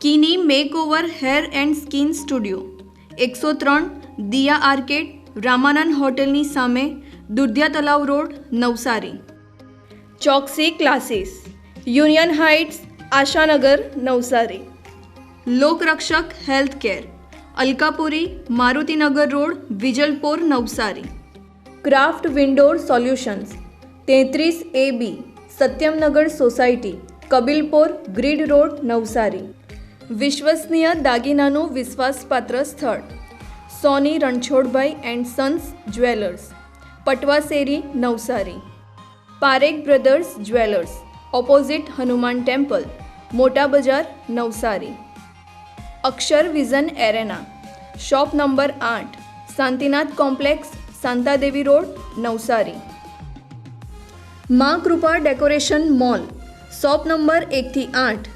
કિની makeover hair and skin studio એકસો ત્રણ Diya arcade Ramanand હોટેલની સામે, Dudhiya Talav road, Navsari. Choksi classes union heights Ashanagar, Navsari. Lokrakshak health care Alkapuri, Marutinagar road, Vijalpor, Navsari. Craft windor solutions તેત્રીસ A B Satyamnagar society Kabilpor, grid road, Navsari. વિશ્વસનીય દાગીનાનું વિશ્વાસપાત્ર સ્થળ. Soni Ranchhodbhai and sons jewellers. Patvaseri Navsari. Parekh brothers jewellers. Opposite Hanuman temple. Mota Bazar, Navsari. Akshar vision arena. Shop number આઠ. Shantinath complex, Shantadevi road, Navsari. Maa Krupa decoration mall. Shop number એકથી આઠ.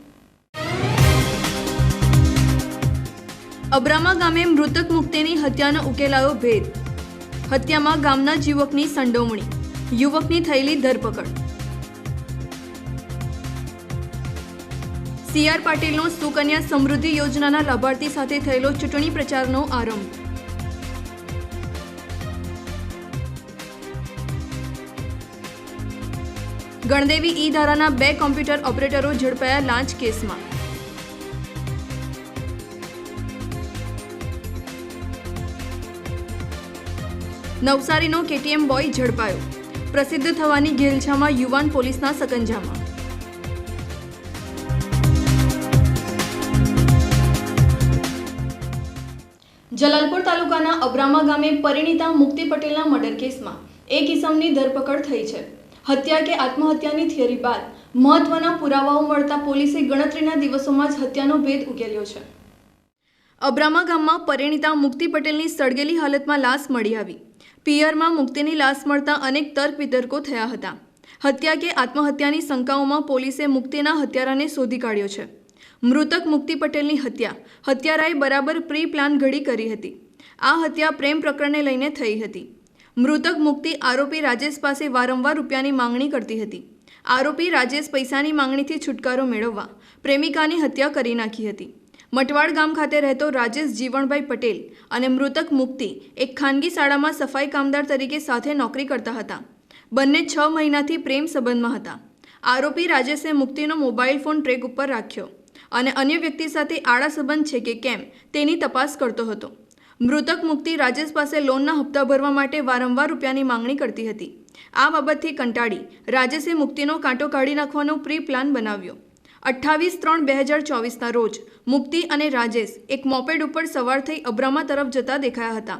અબ્રામા ગામે મૃતક મુક્તિની હત્યાનો ઉકેલાયો ભેદ. હત્યામાં ગામના યુવકની સંડોવણી, યુવકની થયેલી ધરપકડ. સીઆર પાટીલનો સુકન્યા સમૃદ્ધિ યોજનાના લાભાર્થી સાથે થયેલો ચૂંટણી પ્રચારનો આરંભ. ગણદેવી ઈ ધારાના બે કોમ્પ્યુટર ઓપરેટરો ઝડપાયા લાંચ કેસમાં. નવસારીનો કેટીએમ બોય ઝડપાયો. પ્રસિદ્ધ થવાની ઘેલછામાં યુવાન પોલીસના સકંજામાં. જલાલપુર તાલુકાના અબ્રામા ગામે પરિણીતા મુક્તિ પટેલના મર્ડર કેસમાં એક ઇસમની ધરપકડ થઈ છે. હત્યા કે આત્મહત્યાની થિયરી બાદ મહત્વના પુરાવાઓ મળતા પોલીસે ગણતરીના દિવસોમાં જ હત્યાનો ભેદ ઉકેલ્યો છે. અબ્રામા ગામમાં પરિણીતા મુક્તિ પટેલની સળગેલી હાલતમાં લાશ મળી આવી. પિયરમાં મુક્તિની લાશ મળતા અનેક તર્ક વિતર્કો થયા હતા. હત્યા કે આત્મહત્યાની શંકાઓમાં પોલીસે મુક્તિના હત્યારાને શોધી કાઢ્યો છે. મૃતક મુક્તિ પટેલની હત્યા. હત્યારાએ બરાબર પ્રી પ્લાન ઘડી કરી હતી. આ હત્યા પ્રેમ પ્રકરણને લઈને થઈ હતી. મૃતક મુક્તિ આરોપી રાજેશ પાસે વારંવાર રૂપિયાની માંગણી કરતી હતી. આરોપી રાજેશ પૈસાની માંગણીથી છુટકારો મેળવવા, પ્રેમિકાની હત્યા કરી નાખી હતી. મટવાડ ગામ ખાતે રહેતો રાજેશ જીવણભાઈ પટેલ અને મૃતક મુક્તિ એક ખાનગી શાળામાં સફાઈ કામદાર તરીકે સાથે નોકરી કરતા હતા. બંને છ મહિનાથી પ્રેમ સંબંધમાં હતા. આરોપી રાજેશે મુક્તિનો મોબાઈલ ફોન ટ્રેક ઉપર રાખ્યો અને અન્ય વ્યક્તિ સાથે આડા સંબંધ છે કે કેમ તેની તપાસ કરતો હતો. મૃતક મુક્તિ રાજેશ પાસે લોનના હપ્તા ભરવા માટે વારંવાર રૂપિયાની માંગણી કરતી હતી. આ બાબતથી કંટાળી રાજેશે મુક્તિનો કાંટો કાઢી નાખવાનો પ્રી પ્લાન બનાવ્યો. અઠ્ઠાવીસ ત્રણ બે હજાર ચોવીસના રોજ મુક્તિ અને રાજેશ એક મોપેડ ઉપર સવાર થઈ અબ્રામા તરફ જતા દેખાયા હતા.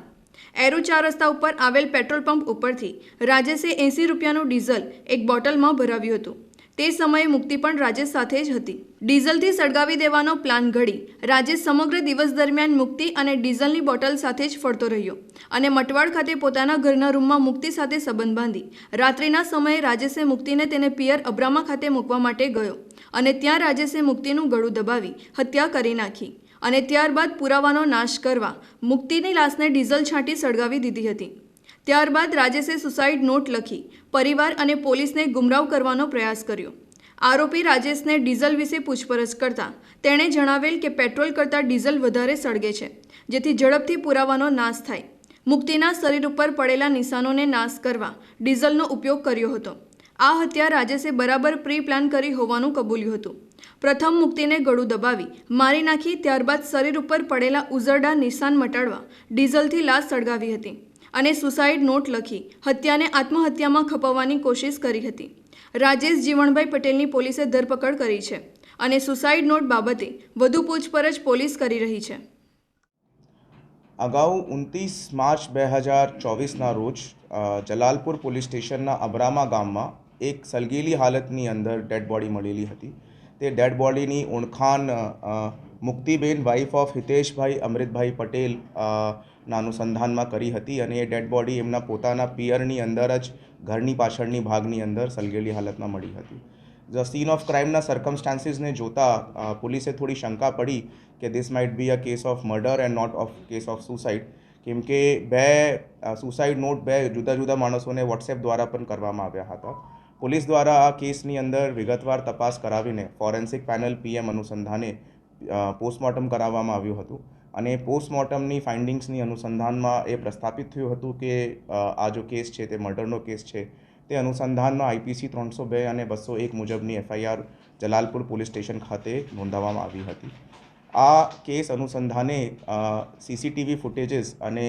એરો ચાર રસ્તા ઉપર આવેલ પેટ્રોલ પંપ ઉપરથી રાજેશે એંસી રૂપિયાનું ડીઝલ એક બોટલમાં ભરાવ્યું હતું. તે સમયે મુક્તિ પણ રાજેશ સાથે જ હતી. ડીઝલથી સળગાવી દેવાનો પ્લાન ઘડી, રાજેશ સમગ્ર દિવસ દરમિયાન મુક્તિ અને ડીઝલની બોટલ સાથે જ ફરતો રહ્યો અને મટવાડ ખાતે પોતાના ઘરના રૂમમાં મુક્તિ સાથે સંબંધ બાંધી. રાત્રિના સમયે રાજેશે મુક્તિને તેને પિયર અબ્રામા ખાતે મૂકવા માટે ગયો અને ત્યાં રાજેશે મુક્તિનું ગળું દબાવી, હત્યા કરી નાખી અને ત્યારબાદ પુરાવાનો નાશ કરવા મુક્તિની લાશને ડીઝલ છાંટી સળગાવી દીધી હતી. ત્યારબાદ રાજેશે સુસાઇડ નોટ લખી પરિવાર અને પોલીસને ગુમરાવ કરવાનો પ્રયાસ કર્યો. આરોપી રાજેશને ડીઝલ વિશે પૂછપરછ કરતા તેણે જણાવેલ કે પેટ્રોલ કરતાં ડીઝલ વધારે સળગે છે, જેથી ઝડપથી પુરાવાનો નાશ થાય. મુક્તિના શરીર ઉપર પડેલા નિશાનોને નાશ કરવા ડીઝલનો ઉપયોગ કર્યો હતો. આ હત્યા રાજેશે બરાબર પ્રી પ્લાન કરી હોવાનું કબૂલ્યું હતું. પ્રથમ મુક્તિને ગળું દબાવી મારી નાખી, ત્યારબાદ શરીર ઉપર પડેલા ઉઝરડા નિશાન મટાડવા ડીઝલથી લાશ સળગાવી હતી. અને સુસાઇડ નોટ લખી હત્યાને આત્મહત્યામાં ખપાવવાની કોશિશ કરી હતી. રાજેશ જીવણભાઈ પટેલની પોલીસે ધરપકડ કરી છે અને સુસાઇડ નોટ બાબતે વધુ પૂછપરછ પોલીસ કરી રહી છે. અગાઉ ઉનત્રીસ માર્ચ બે હજાર ચોવીસના રોજ જલાલપુર પોલીસ સ્ટેશનના અબ્રામા ગામમાં એક સલગેલી હાલતની અંદર ડેડ બોડી મળેલી હતી. તે ડેડ બોડીની ઓળખાણ મુક્તિબેન, વાઇફ ઓફ હિતેશભાઈ, અમૃતભાઈ પટેલ ના અનુસંધાનમાં કરી હતી અને એ ડેડ બોડી એમના પોતાના પિયરની અંદર જ ઘરની પાછળની ભાગની અંદર સલગેલી હાલતમાં મળી હતી. ધ સીન ઓફ ક્રાઇમના સર્કમસ્ટાન્સીસને જોતા પોલીસે થોડી શંકા પડી કે this might be a case of murder and not of case of suicide કેમ કે બે સુસાઇડ નોટ બે જુદા જુદા માણસોને વોટ્સએપ દ્વારા પણ કરવામાં આવ્યા હતા. પોલીસ દ્વારા આ કેસની અંદર વિગતવાર તપાસ કરાવીને ફોરેન્સિક પેનલ પીએમ અનુસંધાને પોસ્ટમોર્ટમ કરાવવામાં આવ્યું હતું. અને પોસ્ટમોર્ટમની ફાઇન્ડિંગ્સની અનુસંધાનમાં એ પ્રસ્થાપિત થયું હતું કે આ જો કેસ છે, તે મર્ડરનો કેસ છે, તે અનુસંધાનમાં આઈપીસી ત્રણસો બે અને બસો એક મુજબની એફઆઈઆર જલાલપુર પોલીસ સ્ટેશન ખાતે નોંધાવવામાં આવી હતી. આ કેસ અનુસંધાને સીસીટીવી ફૂટેજીસ અને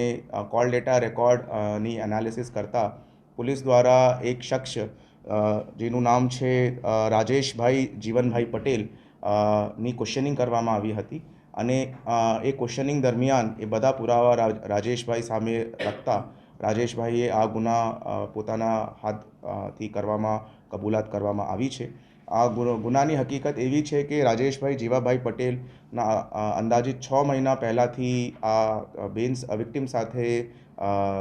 કોલ ડેટા રેકોર્ડની એનાલિસિસ કરતાં પોલીસ દ્વારા એક શખ્સ જેનું નામ છે રાજેશભાઈ જીવનભાઈ પટેલની ક્વેશ્ચનિંગ કરવામાં આવી હતી. અને એ ક્વેશ્ચનિંગ દરમિયાન એ બધા પુરાવા રાજ- રાજેશભાઈ સામે રાખતા રાજેશભાઈએ આ ગુના પોતાના હાથથી કરવામાં, કબૂલાત કરવામાં આવી છે. આ ગુનો, ગુનાની હકીકત એવી છે કે રાજેશભાઈ જીવાભાઈ પટેલના અંદાજિત છ મહિના પહેલાંથી આ બેન્સ વિક્ટિમ સાથે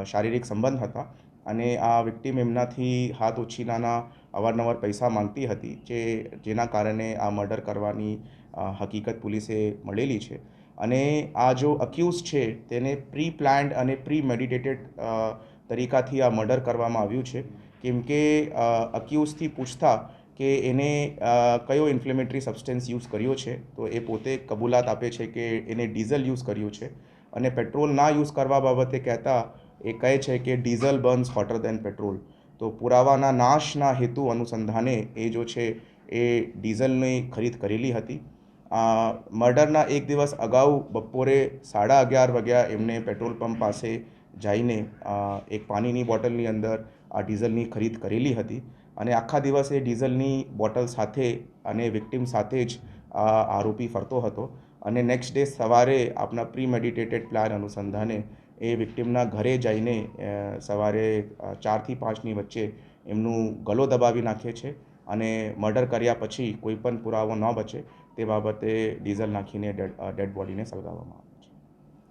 શારીરિક સંબંધ હતા અને આ વિક્ટિમ એમનાથી હાથ ઉછીનાના અવારનવાર પૈસા માંગતી હતી જે, જેના કારણે આ મર્ડર કરવાની હકીકત પોલીસે મળેલી છે. અને આ જો અક્યુઝ છે, તેને પ્રી પ્લાન્ડ અને પ્રી મેડિટેટેડ તરીકાથી આ મર્ડર કરવામાં આવ્યું છે. કેમ કે અક્યુઝથી પૂછતા કે એને કયો ઇન્ફ્લેમેટરી સબસ્ટન્સ યુઝ કર્યો છે, તો એ પોતે કબૂલાત આપે છે કે એને ડીઝલ યુઝ કર્યું છે. અને પેટ્રોલ ના યુઝ કરવા બાબતે કહેતા એ કહે છે કે diesel burns hotter than petrol તો પુરાવાના નાશના હેતુ અનુસંધાને એ જો છે, એ ડીઝલની ખરીદ કરેલી હતી. મર્ડરના એક દિવસ અગાઉ બપોરે સાડા અગિયાર વાગ્યા એમને પેટ્રોલ પંપ પાસે જઈને એક પાણીની બોટલની અંદર આ ડીઝલની ખરીદ કરેલી હતી અને આખા દિવસ ડીઝલની બોટલ સાથે અને વિક્ટિમ સાથે જ આરોપી ફરતો હતો અને નેક્સ્ટ ડે સવારે આપના પ્રી મેડિટેટેડ પ્લાન અનુસંધાને એ વિક્ટિમના ઘરે જઈને સવારે ચારથી પાંચની વચ્ચે એમનું ગલો દબાવી નાખે છે અને મર્ડર કર્યા પછી કોઈ પણ પુરાવો ન બચે તે બાબતે ડીઝલ નાખીને ડેડ બોડીને સળગાવવામાં આવે છે.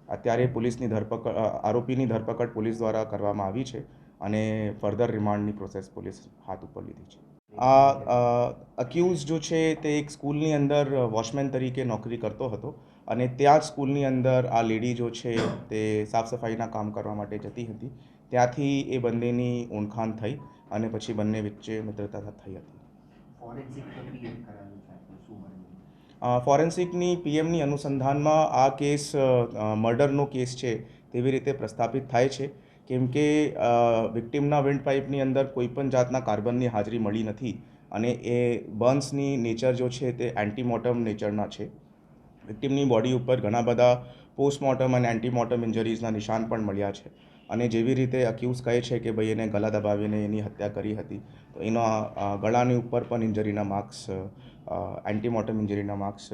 અત્યારે પોલીસની ધરપકડ આરોપીની ધરપકડ પોલીસ દ્વારા કરવામાં આવી છે અને ફર્ધર રિમાન્ડની પ્રોસેસ પોલીસ હાથ ઉપર લીધી છે. આ અક્યુઝ જો છે તે એક સ્કૂલની અંદર વોચમેન તરીકે નોકરી કરતો હતો અને ત્યાં જ સ્કૂલની અંદર આ લેડી જો છે તે સાફ સફાઈના કામ કરવા માટે જતી હતી. ત્યાંથી એ બંનેની ઓળખાણ થઈ અને પછી બંને વચ્ચે મિત્રતા થઈ હતી ફોરેન્સિક પ્રક્રિયા કરાવી છે આપણે શું મળ્યું અ, ફોરેન્સિકની પીએમની અનુસંધાનમાં આ કેસ મર્ડરનો કેસ છે તેવી રીતે પ્રસ્થાપિત થાય છે. કેમ કે વિક્ટિમના વિન્ડ પાઇપની અંદર કોઈપણ જાતના કાર્બનની હાજરી મળી નથી અને એ બર્ન્સની નેચર જો છે તે એન્ટીમોર્ટમ નેચરના છે. વિક્ટિમની બોડી ઉપર ઘણા બધા પોસ્ટમોર્ટમ અને એન્ટીમોર્ટમ ઇન્જરીઝના નિશાન પણ મળ્યા છે. અને જેવી રીતે અક્યુઝ કહે છે કે ભાઈ એને ગળા દબાવીને એની હત્યા કરી હતી, તો એના ગળાની ઉપર પણ ઇન્જરીના માર્ક્સ એન્ટીમોર્ટમ ઇન્જરીના માર્ક્સ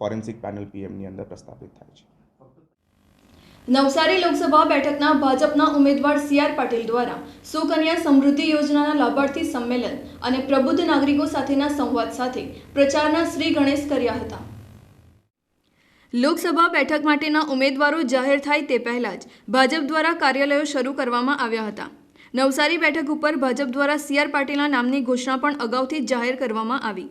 ફોરેન્સિક પેનલ પીએમની અંદર પ્રસ્થાપિત થાય છે. નવસારી લોકસભા બેઠકના ભાજપના ઉમેદવાર સી આર પાટીલ દ્વારા સુકન્યા સમૃદ્ધિ યોજનાના લાભાર્થી સંમેલન અને પ્રબુદ્ધ નાગરિકો સાથેના સંવાદ સાથે પ્રચારના શ્રી ગણેશ કર્યા હતા. લોકસભા બેઠક માટેના ઉમેદવારો જાહેર થાય તે પહેલા જ ભાજપ દ્વારા કાર્યાલયો શરૂ કરવામાં આવ્યા હતા. નવસારી બેઠક ઉપર ભાજપ દ્વારા સી આર પાટીલના નામની ઘોષણા પણ અગાઉથી જાહેર કરવામાં આવી.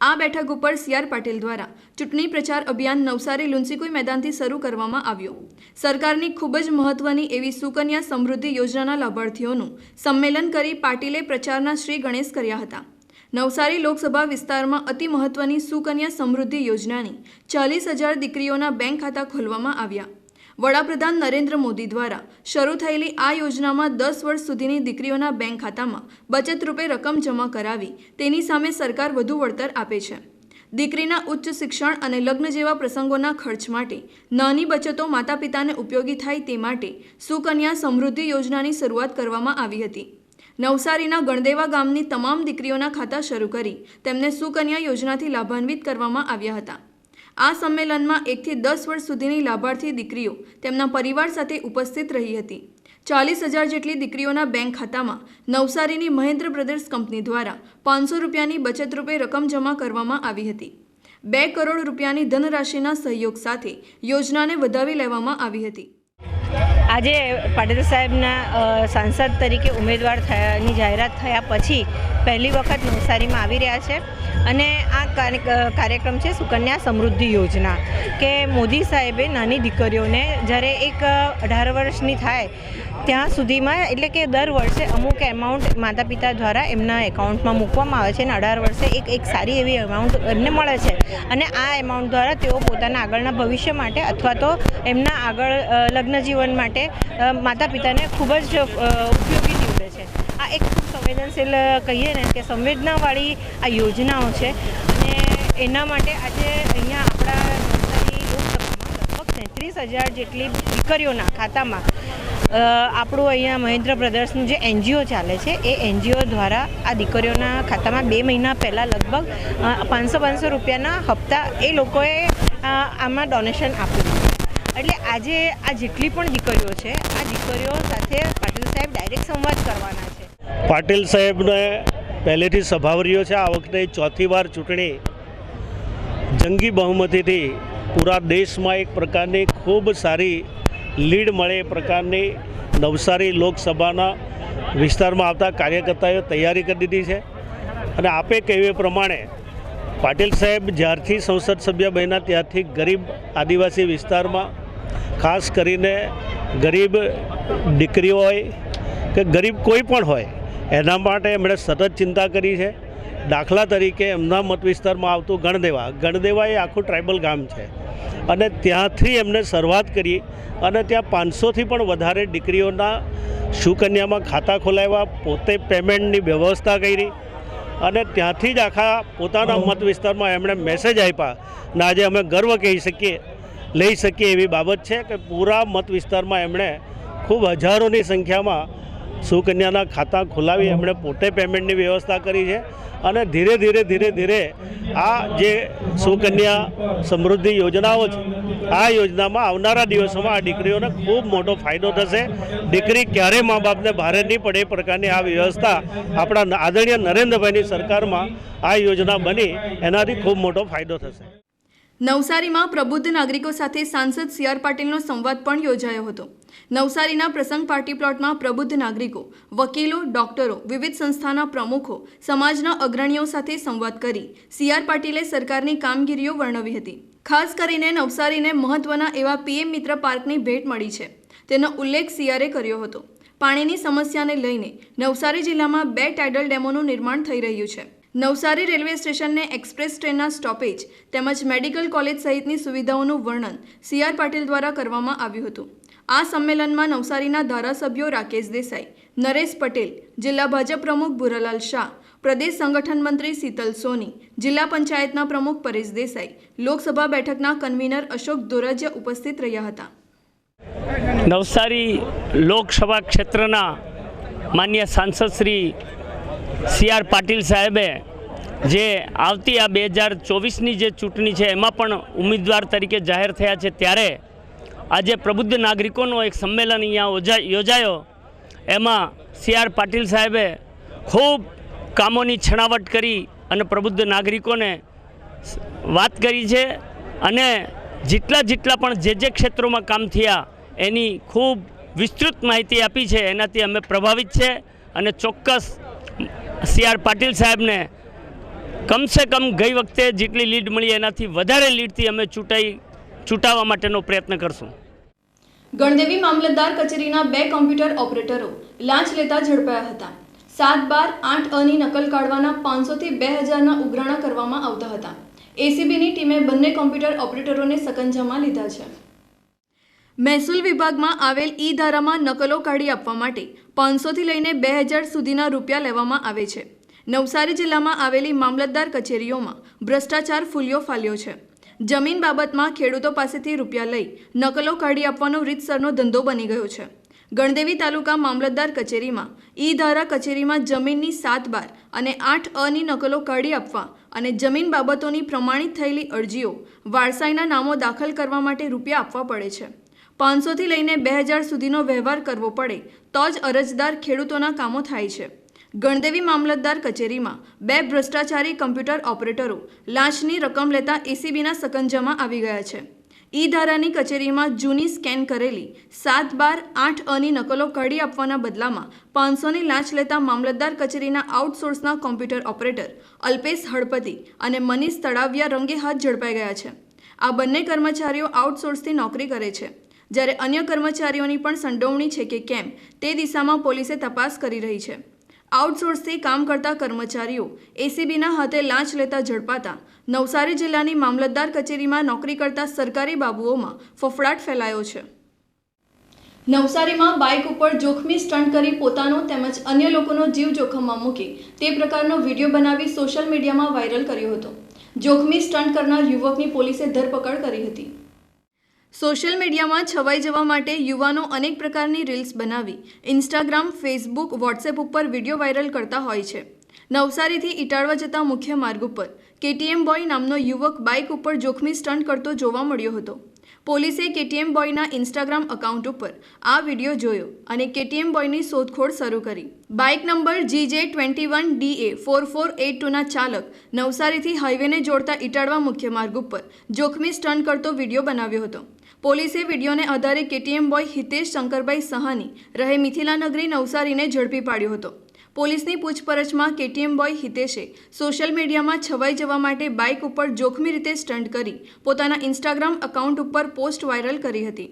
આ બેઠક ઉપર સી આર પાટીલ દ્વારા ચૂંટણી પ્રચાર અભિયાન નવસારી લુન્સીકુઈ મેદાનથી શરૂ કરવામાં આવ્યો. સરકારની ખૂબ જ મહત્વની એવી સુકન્યા સમૃદ્ધિ યોજનાના લાભાર્થીઓનું સંમેલન કરી પાટીલે પ્રચારના શ્રી ગણેશ કર્યા હતા. નવસારી લોકસભા વિસ્તારમાં અતિ મહત્વની સુકન્યા સમૃદ્ધિ યોજનાની ચાલીસ હજાર દીકરીઓના બેંક ખાતા ખોલવામાં આવ્યા. વડાપ્રધાન નરેન્દ્ર મોદી દ્વારા શરૂ થયેલી આ યોજનામાં દસ વર્ષ સુધીની દીકરીઓના બેંક ખાતામાં બચત રૂપે રકમ જમા કરાવી તેની સામે સરકાર વધુ વળતર આપે છે. દીકરીના ઉચ્ચ શિક્ષણ અને લગ્ન જેવા પ્રસંગોના ખર્ચ માટે નાની બચતો માતા પિતાને ઉપયોગી થાય તે માટે સુકન્યા સમૃદ્ધિ યોજનાની શરૂઆત કરવામાં આવી હતી. નવસારીના ગણદેવા ગામની તમામ દીકરીઓના ખાતા શરૂ કરી તેમને સુકન્યા યોજનાથી લાભાન્વિત કરવામાં આવ્યા હતા. આ સંમેલનમાં એકથી દસ વર્ષ સુધીની લાભાર્થી દીકરીઓ તેમના પરિવાર સાથે ઉપસ્થિત રહી હતી. ચાલીસ હજાર જેટલી દીકરીઓના બેંક ખાતામાં નવસારીની મહેન્દ્ર બ્રધર્સ કંપની દ્વારા પાંચસો રૂપિયાની બચત રૂપે રકમ જમા કરવામાં આવી હતી. બે કરોડ રૂપિયાની ધનરાશિના સહયોગ સાથે યોજનાને વધાવી લેવામાં આવી હતી. આજે પાટીલ સાહેબના સાંસદ તરીકે ઉમેદવાર થયાની જાહેરાત થયા પછી પહેલી વખત નવસારીમાં આવી રહ્યા છે અને આ કાર્ય- કાર્યક્રમ છે સુકન્યા સમૃદ્ધિ યોજના કે મોદી સાહેબે નાની દીકરીઓને જ્યારે એક અઢાર વર્ષની થાય ત્યાં સુધીમાં, એટલે કે દર વર્ષે અમુક એમાઉન્ટ માતા પિતા દ્વારા એમના એકાઉન્ટમાં મૂકવામાં આવે છે અને અઢાર વર્ષે એક એક સારી એવી એમાઉન્ટ એમને મળે છે. અને આ એમાઉન્ટ દ્વારા તેઓ પોતાના આગળના ભવિષ્ય માટે અથવા તો એમના આગળ લગ્ન જીવન માટે માતા પિતાને ખૂબ જ ઉપયોગી નીવડે છે. આ એક સંવેદનશીલ કહીએ ને કે સંવેદનાવાળી આ યોજનાઓ છે. અને એના માટે આજે અહીંયા આપણા લોકસભામાં લગભગ તેત્રીસ હજાર જેટલી દીકરીઓના ખાતામાં આપણું અહીંયા મહેન્દ્ર બ્રદર્સનું જે એનજીઓ ચાલે છે, એ એનજીઓ દ્વારા આ દીકરીઓના ખાતામાં બે મહિના પહેલાં લગભગ પાંચસો પાંચસો રૂપિયાના હપ્તા એ લોકોએ આમાં ડોનેશન આપ્યું. એટલે આજે આ જેટલી પણ દીકરીઓ છે, આ દીકરીઓ સાથે પાટીલ સાહેબ ડાયરેક્ટ સંવાદ કરવાના છે. પાટીલ સાહેબને પહેલેથી સભાવરીઓ છે, આ વખતે ચોથી વાર ચૂંટણી. જંગી બહુમતીથી પૂરા દેશમાં એક પ્રકારની ખૂબ સારી લીડ મળે એ પ્રકારની નવસારી લોકસભાના વિસ્તારમાં આવતા કાર્યકર્તાઓએ તૈયારી કરી દીધી છે. અને આપે કહ્યું પ્રમાણે પાટીલ સાહેબ જ્યારથી સંસદ સભ્ય બન્યા ત્યારથી ગરીબ આદિવાસી વિસ્તારમાં ખાસ કરીને ગરીબ દીકરીઓ હોય કે ગરીબ કોઈ પણ હોય, એના માટે એમણે સતત ચિંતા કરી છે. દાખલા તરીકે એમના મત વિસ્તારમાં આવતું ગણદેવા. ગણદેવા એ આખું ટ્રાઇબલ ગામ છે. અને ત્યાંથી એમને શરૂઆત કરી અને ત્યાં પાંચસોથી પણ વધારે દીકરીઓના સુકન્યામાં ખાતા ખોલાવ્યા, પોતે પેમેન્ટની વ્યવસ્થા કરી અને ત્યાંથી જ આખા પોતાના મત વિસ્તારમાં એમણે મેસેજ આપ્યા ને આજે અમે ગર્વ કહી શકીએ, લઈ શકીએ એવી બાબત છે કે પૂરા મત વિસ્તારમાં એમણે ખૂબ હજારોની સંખ્યામાં સુકન્યાના ખાતા ખોલાવી એમણે પોતે પેમેન્ટની વ્યવસ્થા કરી છે અને ધીરે ધીરે ધીરે ધીરે આ જે સુકન્યા સમૃદ્ધિ યોજનાઓ છે, આ યોજનામાં આવનારા દિવસોમાં આ દીકરીઓને ખૂબ મોટો ફાયદો થશે. દીકરી ક્યારે મા બાપને ભારે નહીં પડે એ પ્રકારની આ વ્યવસ્થા આપણા આદરણીય નરેન્દ્રભાઈની સરકારમાં આ યોજના બની, એનાથી ખૂબ મોટો ફાયદો થશે. નવસારીમાં પ્રબુદ્ધ નાગરિકો સાથે સાંસદ સી આર પાટીલનો સંવાદ પણ યોજાયો હતો. નવસારીના પ્રસંગ પાર્ટી પ્લોટમાં પ્રબુદ્ધ નાગરિકો, વકીલો, ડોક્ટરો, વિવિધ સંસ્થાના પ્રમુખો, સમાજના અગ્રણીઓ સાથે સંવાદ કરી સી આર પાટીલે સરકારની કામગીરીઓ વર્ણવી હતી. ખાસ કરીને નવસારીને મહત્વના એવા પીએમ મિત્ર પાર્કની ભેટ મળી છે. તેનો ઉલ્લેખ સીઆરે કર્યો હતો. પાણીની સમસ્યાને લઈને નવસારી જિલ્લામાં બે ટાઇડલ ડેમોનું નિર્માણ થઈ રહ્યું છે. નવસારી રેલવે સ્ટેશનને એક્સપ્રેસ ટ્રેનના સ્ટોપેજ તેમજ મેડિકલ કોલેજ સહિતની સુવિધાઓનું વર્ણન સી આર પાટીલ દ્વારા કરવામાં આવ્યું હતું. આ સંમેલનમાં નવસારીના ધારાસભ્યો રાકેશ દેસાઈ, નરેશ પટેલ, જિલ્લા ભાજપ પ્રમુખ ભુરાલાલ શાહ, પ્રદેશ સંગઠન મંત્રી શીતલ સોની, જિલ્લા પંચાયતના પ્રમુખ પરેશ દેસાઈ, લોકસભા બેઠકના કન્વીનર અશોક દોરજિયા ઉપસ્થિત રહ્યા હતા. નવસારી લોકસભા ક્ષેત્રના માન્ય સાંસદ શ્રી સી આર પાટીલ સાહેબે જે આવતી આ બે હજાર ચોવીસની જે ચૂંટણી છે, એમાં પણ ઉમેદવાર તરીકે જાહેર થયા છે. ત્યારે આજે પ્રબુદ્ધ નાગરિકોનો એક સંમેલન અહીંયા યોજા- યોજાયો. એમાં સી આર પાટીલ સાહેબે ખૂબ કામોની છણાવટ કરી અને પ્રબુદ્ધ નાગરિકોને વાત કરી છે અને જેટલા જેટલા પણ જે જે ક્ષેત્રોમાં કામ થયા, એની ખૂબ વિસ્તૃત માહિતી આપી છે. એનાથી અમે પ્રભાવિત છે અને ચોક્કસ સી આર પાટીલ સાહેબને કમસે કમ ગઈ વખતે જેટલી લીડ મળી એનાથી વધારે લીડથી અમે ચૂંટાઈ ચૂંટાવા માટેનો પ્રયત્ન કરશું. ગણદેવી મામલતદાર કચેરીના બે કોમ્પ્યુટર ઓપરેટરો લાંચ લેતા ઝડપાયા હતા. સાત બાર આઠ અની નકલ કાઢવાના પાંચસોથી બે હજારના ઉઘરાણા કરવામાં આવતા હતા. એસીબીની ટીમે બંને કોમ્પ્યુટર ઓપરેટરોને સકંજામાં લીધા છે. મહેસૂલ વિભાગમાં આવેલ ઈ ધારામાં નકલો કાઢી આપવા માટે પાંચસોથી લઈને બે હજાર સુધીના રૂપિયા લેવામાં આવે છે. નવસારી જિલ્લામાં આવેલી મામલતદાર કચેરીઓમાં ભ્રષ્ટાચાર ફૂલ્યો ફાલ્યો છે. જમીન બાબતમાં ખેડૂતો પાસેથી રૂપિયા લઈ નકલો કાઢી આપવાનો રીતસરનો ધંધો બની ગયો છે. ગણદેવી તાલુકા મામલતદાર કચેરીમાં ઈ ધારા કચેરીમાં જમીનની સાત બાર અને આઠ અની નકલો કાઢી આપવા અને જમીન બાબતોની પ્રમાણિત થયેલી અરજીઓ વારસાઈના નામો દાખલ કરવા માટે રૂપિયા આપવા પડે છે. પાંચસોથી લઈને બે હજાર સુધીનો વ્યવહાર કરવો પડે તો જ અરજદાર ખેડૂતોના કામો થાય છે. ગણદેવી મામલતદાર કચેરીમાં બે ભ્રષ્ટાચારી કમ્પ્યુટર ઓપરેટરો લાંચની રકમ લેતા એસીબીના સકંજામાં આવી ગયા છે. ઈ ધારાની કચેરીમાં જૂની સ્કેન કરેલી સાત બાર આઠ અની નકલો કાઢી આપવાના બદલામાં પાંચસોની લાંચ લેતા મામલતદાર કચેરીના આઉટસોર્સના કોમ્પ્યુટર ઓપરેટર અલ્પેશ હળપતિ અને મનીષ તળાવિયા રંગે હાથ ઝડપાઈ ગયા છે. આ બંને કર્મચારીઓ આઉટસોર્સથી નોકરી કરે છે. જ્યારે અન્ય કર્મચારીઓની પણ સંડોવણી છે કે કેમ, તે દિશામાં પોલીસે તપાસ કરી રહી છે. આઉટસોર્સથી કામ કરતા કર્મચારીઓ એસીબીના હાથે લાંચ લેતા ઝડપાતા નવસારી જિલ્લાની મામલતદાર કચેરીમાં નોકરી કરતા સરકારી બાબુઓમાં ફફડાટ ફેલાયો છે. નવસારીમાં બાઇક ઉપર જોખમી સ્ટન્ટ કરી પોતાનો તેમજ અન્ય લોકોનો જીવ જોખમમાં મૂકી તે પ્રકારનો વીડિયો બનાવી સોશિયલ મીડિયામાં વાયરલ કર્યો હતો. જોખમી સ્ટન્ટ કરનાર યુવકની પોલીસે ધરપકડ કરી હતી. સોશિયલ મીડિયામાં છવાઈ જવા માટે યુવાનો અનેક પ્રકારની રીલ્સ બનાવી, ઇન્સ્ટાગ્રામ, ફેસબુક, વોટ્સએપ ઉપર વીડિયો વાયરલ કરતા હોય છે. નવસારીથી ઇટાળવા જતા મુખ્ય માર્ગ ઉપર, કેટીએમ બોય નામનો યુવક બાઇક ઉપર જોખમી સ્ટન્ટ કરતો જોવા મળ્યો હતો. પોલીસે કેટીએમ બોયના ઇન્સ્ટાગ્રામ એકાઉન્ટ ઉપર આ વીડિયો જોયો અને કેટીએમ બોયની શોધખોળ શરૂ કરી. Bike number GJ twenty one DA four four eight ટુના ચાલક નવસારીથી હાઈવેને જોડતા ઇટાળવા મુખ્ય માર્ગ ઉપર જોખમી સ્ટન્ટ કરતો વીડિયો બનાવ્યો હતો. પોલીસે વિડીયોને આધારે કેટીએમ બોય હિતેશ શંકરભાઈ સહાની, રહે મિથિલાનગરી નવસારીને ઝડપી પાડ્યો હતો. પોલીસની પૂછપરછમાં કેટીએમ બોય હિતેશે સોશિયલ મીડિયામાં છવાઈ જવા માટે બાઇક ઉપર જોખમી રીતે સ્ટન્ટ કરી પોતાના ઇન્સ્ટાગ્રામ એકાઉન્ટ ઉપર પોસ્ટ વાયરલ કરી હતી.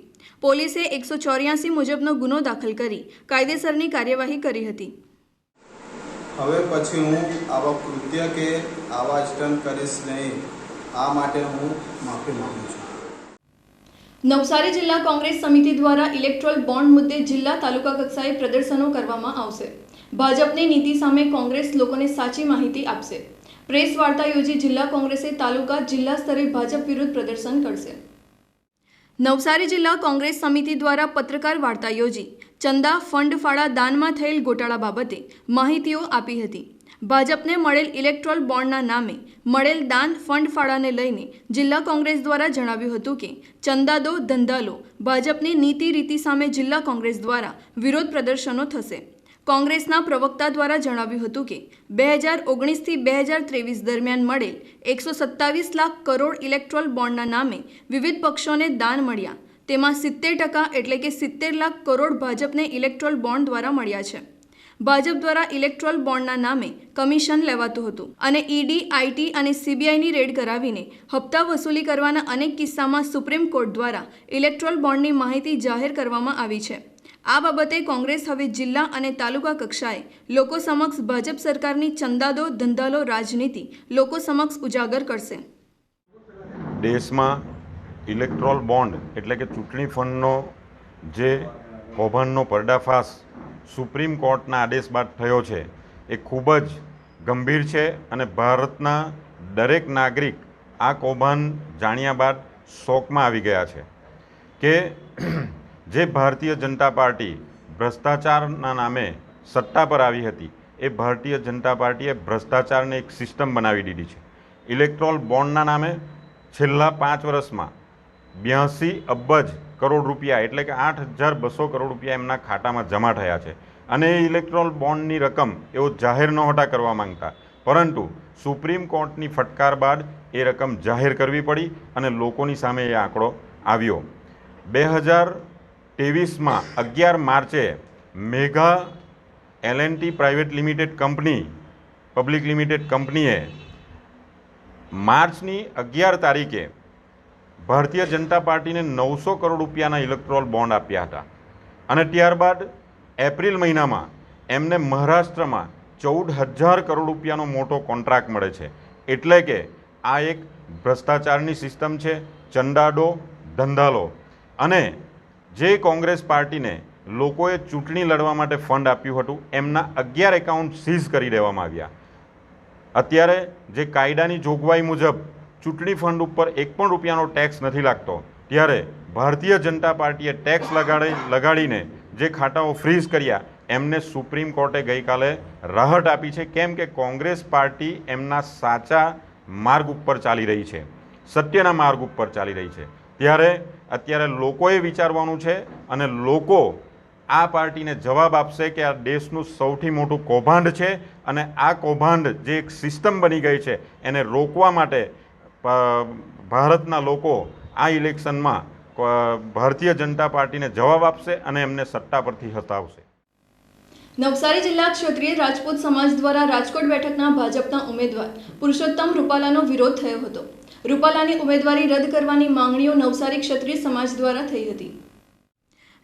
પોલીસે એકસો ચોર્યાસી મુજબનો ગુનો દાખલ કરી કાયદેસરની કાર્યવાહી કરી હતી. હવે પછી હું આવા કૃત્ય કે આવા સ્ટન્ટ કરીશ નહીં. આ માટે હું માફી માંગુ છું. નવસારી જિલ્લા કોંગ્રેસ સમિતિ દ્વારા ઇલેક્ટ્રોલ બોન્ડ મુદ્દે જિલ્લા તાલુકા કક્ષાએ પ્રદર્શનો કરવામાં આવશે. ભાજપની નીતિ સામે કોંગ્રેસ લોકોને સાચી માહિતી આપશે. પ્રેસ વાર્તા યોજી જિલ્લા કોંગ્રેસે તાલુકા જિલ્લા સ્તરે ભાજપ વિરુદ્ધ પ્રદર્શન કરશે. નવસારી જિલ્લા કોંગ્રેસ સમિતિ દ્વારા પત્રકાર વાર્તા યોજી ચંદા ફંડ ફાળા દાનમાં થયેલ ગોટાળા બાબતે માહિતીઓ આપી હતી. ભાજપને મળેલ ઇલેક્ટ્રોલ બોન્ડના નામે મળેલ દાન ફંડ ફાળાને લઈને જિલ્લા કોંગ્રેસ દ્વારા જણાવ્યું હતું કે ચંદા દો ધંધા લો ભાજપની નીતિ રીતિ સામે જિલ્લા કોંગ્રેસ દ્વારા વિરોધ પ્રદર્શનો થશે. કોંગ્રેસના પ્રવક્તા દ્વારા જણાવ્યું હતું કે બે હજાર ઓગણીસથી બે હજાર ત્રેવીસ દરમિયાન મળેલ એકસો સત્તાવીસ લાખ કરોડ ઇલેક્ટ્રોલ બોન્ડના નામે વિવિધ પક્ષોને દાન મળ્યા. તેમાં સિત્તેર ટકા એટલે કે સિત્તેર લાખ કરોડ ભાજપને ઇલેક્ટ્રોલ બોન્ડ દ્વારા મળ્યા છે. ભાજપ દ્વારા ઇલેક્ટ્રોલ બોન્ડના નામે કમિશન લેવાતું હતું અને ઈડી, આઈટી અને સીબીઆઈની રેડ કરાવીને હપ્તા વસૂલી કરવાના અનેક કિસ્સામાં સુપ્રીમ કોર્ટ દ્વારા ઇલેક્ટ્રોલ બોન્ડની માહિતી જાહેર કરવામાં આવી છે. આ બાબતે કોંગ્રેસ હવે જિલ્લા અને તાલુકા કક્ષાએ લોકો સમક્ષ ભાજપ સરકારની ચંદાદો, ધંધાલો, રાજનીતિ લોકો સમક્ષ ઉજાગર કરશે. દેશમાં ઇલેક્ટ્રોલ બોન્ડ એટલે કે ચૂંટણી ફંડનો જે કૌભાંડનો પર્દાફાશ સુપ્રીમ કોર્ટના આદેશ બાદ થયો છે. એ ખૂબ જ ગંભીર છે અને ભારતના દરેક નાગરિક આ કૌભાંડ જાણ્યા બાદ શોકમાં આવી ગયા છે કે જે ભારતીય જનતા પાર્ટી ભ્રષ્ટાચારના નામે સત્તા પર આવી હતી, એ ભારતીય જનતા પાર્ટીએ ભ્રષ્ટાચારને એક સિસ્ટમ બનાવી દીધી છે. ઇલેક્ટ્રોલ બોન્ડના નામે છેલ્લા પાંચ વર્ષમાં બ્યાસી અબજ કરોડ રૂપિયા, એટલે કે આઠ હજાર બસો કરોડ રૂપિયા એમના ખાતામાં જમા થયા છે. અને એ ઇલેક્ટ્રોલ બોન્ડની રકમ એઓ જાહેર નહોતા કરવા માંગતા. પરંતુ સુપ્રીમ કોર્ટની ફટકાર બાદ એ રકમ જાહેર કરવી પડી અને લોકોની સામે એ આંકડો આવ્યો. બે હજાર ત્રેવીસમાં અગિયાર માર્ચે Megha L and T private limited company, public limited કંપનીએ માર્ચની અગિયાર તારીખે ભારતીય જનતા પાર્ટીને નવસો કરોડ રૂપિયાના ઇલેક્ટ્રોલ બોન્ડ આપ્યા હતા. અને ત્યારબાદ એપ્રિલ મહિનામાં એમને મહારાષ્ટ્રમાં ચૌદ હજાર કરોડ રૂપિયાનો મોટો કોન્ટ્રાક્ટ મળે છે. એટલે કે આ એક ભ્રષ્ટાચારની સિસ્ટમ છે, ચંડાડો, ધંધાલો. અને જે કોંગ્રેસ પાર્ટીને લોકોએ ચૂંટણી લડવા માટે ફંડ આપ્યું હતું, એમના અગિયાર એકાઉન્ટ સીઝ કરી દેવામાં આવ્યા. અત્યારે જે કાયદાની જોગવાઈ મુજબ ચૂંટણી ફંડ ઉપર એક પણ રૂપિયાનો ટેક્સ નથી લાગતો. ત્યારે ભારતીય જનતા પાર્ટીએ ટેક્સ લગાડી, લગાડીને જે ખાતાઓ ફ્રીઝ કર્યા, એમને સુપ્રીમ કોર્ટે ગઈકાલે રાહત આપી છે. કેમ કે કોંગ્રેસ પાર્ટી એમના સાચા માર્ગ ઉપર ચાલી રહી છે. સત્યના માર્ગ ઉપર ચાલી રહી છે. ત્યારે અત્યારે લોકોએ વિચારવાનું છે અને લોકો આ પાર્ટીને જવાબ આપશે કે આ દેશનું સૌથી મોટું કૌભાંડ છે અને આ કૌભાંડ જે એક સિસ્ટમ બની ગઈ છે, એને રોકવા માટે ભારતના લોકો આ ઇલેક્શનમાં ભારતીય જનતા પાર્ટીને જવાબ આપશે અને એમને સત્તા પરથી હટાવશે. નવસારી જિલ્લા ક્ષત્રિય રાજપૂત સમાજ દ્વારા રાજકોટ બેઠકના ભાજપના ઉમેદવાર પુરુષોત્તમ રૂપાલાનો વિરોધ થયો હતો. રૂપાલાની ઉમેદવારી રદ કરવાની માંગણીઓ નવસારી ક્ષત્રિય સમાજ દ્વારા થઈ હતી.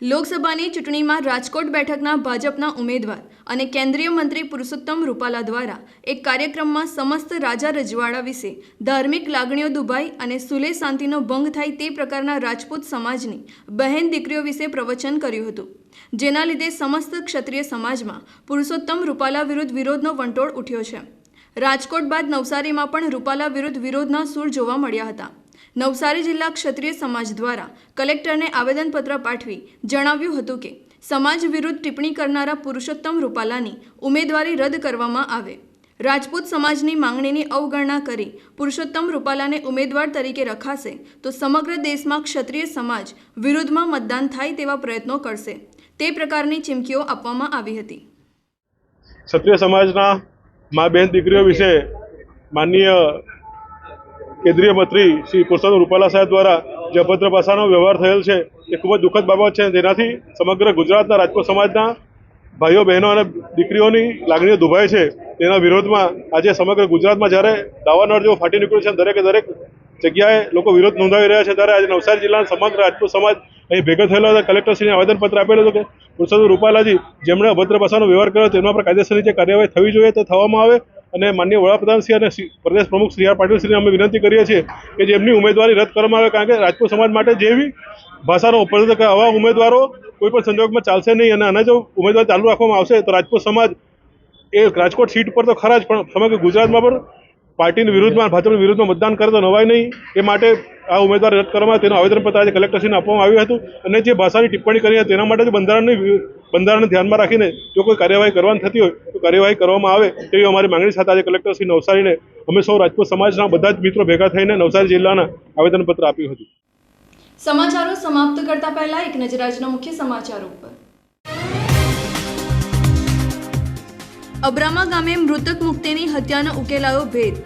લોકસભાની ચૂંટણીમાં રાજકોટ બેઠકના ભાજપના ઉમેદવાર અને કેન્દ્રીય મંત્રી પુરુષોત્તમ રૂપાલા દ્વારા એક કાર્યક્રમમાં સમસ્ત રાજા રજવાડા વિશે ધાર્મિક લાગણીઓ દુભાઈ અને સુલે શાંતિનો ભંગ થાય તે પ્રકારના રાજપૂત સમાજની બહેન દીકરીઓ વિશે પ્રવચન કર્યું હતું. જેના લીધે સમસ્ત ક્ષત્રિય સમાજમાં પુરુષોત્તમ રૂપાલા વિરુદ્ધ વિરોધનો વંટોળ ઉઠ્યો છે. રાજકોટ બાદ નવસારીમાં પણ રૂપાલા વિરુદ્ધ વિરોધના સૂર જોવા મળ્યા હતા. નવસારી જિલ્લા ક્ષત્રિય સમાજ દ્વારા કલેક્ટરને આવેદનપત્ર પાઠવી જણાવ્યું હતું કે, સમાજ વિરુદ્ધ ટિપ્પણી કરનારા પુરુષોત્તમ રૂપાલાની ઉમેદવારી રદ કરવામાં આવે. રાજપૂત સમાજની માંગણીની અવગણના કરી પુરુષોત્તમ રૂપાલાને ઉમેદવાર તરીકે રખાશે તો સમગ્ર દેશમાં ક્ષત્રિય સમાજ વિરુદ્ધમાં મતદાન થાય તેવા પ્રયત્નો કરશે. તે પ્રકારની ચીમકીઓ આપવામાં આવી હતી. ક્ષત્રિય સમાજના મા બહેન દીકરીઓ વિશે માનનીય કેન્દ્રીય મંત્રી શ્રી પુરુષોત્તમ રૂપાલા સાહેબ દ્વારા જે અભદ્ર ભાષાનો વ્યવહાર થયેલ છે, એ ખૂબ જ દુઃખદ બાબત છે. તેનાથી સમગ્ર ગુજરાતના રાજકોટ સમાજના ભાઈઓ, બહેનો અને દીકરીઓની લાગણીઓ દુભાય છે. તેના વિરોધમાં આજે સમગ્ર ગુજરાતમાં જ્યારે દાવાનળ જેવો ફાટી નીકળ્યું છે દરેકે દરેક જગ્યાએ લોકો વિરોધ નોંધાવી રહ્યા છે, ત્યારે આજે નવસારી જિલ્લાના સમગ્ર રાજપૂત સમાજ અહીં ભેગો થયેલો હતો. કલેક્ટરશ્રીને આવેદનપત્ર આપેલું હતું કે પુરુષોત્તમ રૂપાલાજી, જેમણે અભદ્ર ભાષાનો વ્યવહાર કર્યો, તેના પર કાયદેસરની જે કાર્યવાહી થવી જોઈએ તે થવામાં આવે. અને માનનીય વડાપ્રધાનશ્રી અને પ્રદેશ પ્રમુખ શ્રી આર પાટીલશ્રીને અમે વિનંતી કરીએ છીએ કે જેમની ઉમેદવારી રદ કરવામાં આવે, કારણ કે રાજપૂત સમાજ માટે જેવી ભાષાનો ઉપયોગ કે આવા ઉમેદવારો કોઈ પણ સંજોગમાં ચાલશે નહીં અને આને જો ઉમેદવાર ચાલુ રાખવામાં આવશે, તો રાજપૂત સમાજ એ રાજકોટ સીટ પર તો ખરા જ, પણ સમગ્ર ગુજરાતમાં પણ પાર્ટીની વિરુદ્ધમાં, ભાજપની વિરુદ્ધમાં મતદાન કરે તો નવાય નહીં. એ માટે આ ઉમેદવાર રદ કરવામાં તેનું આવેદનપત્ર આજે કલેક્ટરશ્રીને આપવામાં આવ્યું હતું. અને જે ભાષાની ટિપ્પણી કરી તેના માટે બંધારણની બંધારણને ધ્યાનમાં રાખીને જો કોઈ કાર્યવાહી કરવાની થતી હોય, તો કાર્યવાહી કરવામાં આવે, તેવી અમારી માંગણી સાથે આજે કલેક્ટરશ્રી નવસારીને અમે સૌ રાજપૂત સમાજના બધા જ મિત્રો ભેગા થઈને નવસારી જિલ્લાના આવેદનપત્ર આપ્યું હતું. સમાચારો સમાપ્ત કરતા પહેલા એક નજર આજના મુખ્ય સમાચારો પર અબ્રામા ગામે મૃતક મુક્તિની હત્યાનો ઉકેલાયો ભેદ.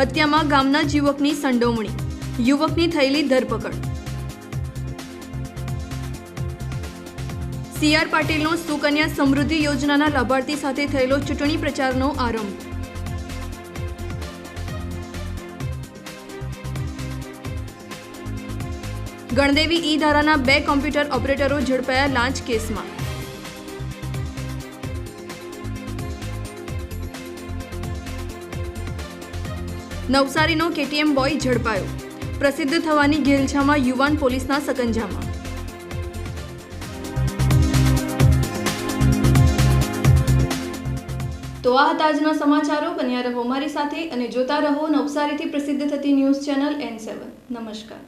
હત્યામાં ગામના યુવકની સંડોવણી, યુવકની થયેલી ધરપકડ. સીઆર પાટીલનો સુકન્યા સમૃદ્ધિ યોજનાના લાભાર્થી સાથે થયેલો ચૂંટણી પ્રચારનો આરંભ. ગણદેવી ઈ ધારાના બે કોમ્પ્યુટર ઓપરેટરો ઝડપાયા લાંચ કેસમાં. નવસારીનો કેટીએમ બોય ઝડપાયો. પ્રસિદ્ધ થવાની ઘેલછામાં યુવાન પોલીસના સકંજામાં. તો આ હતા આજના સમાચારો. બન્યા રહો મારી સાથે અને જોતા રહો નવસારીથી પ્રસિદ્ધ થતી ન્યૂઝ ચેનલ એન સેવન નમસ્કાર.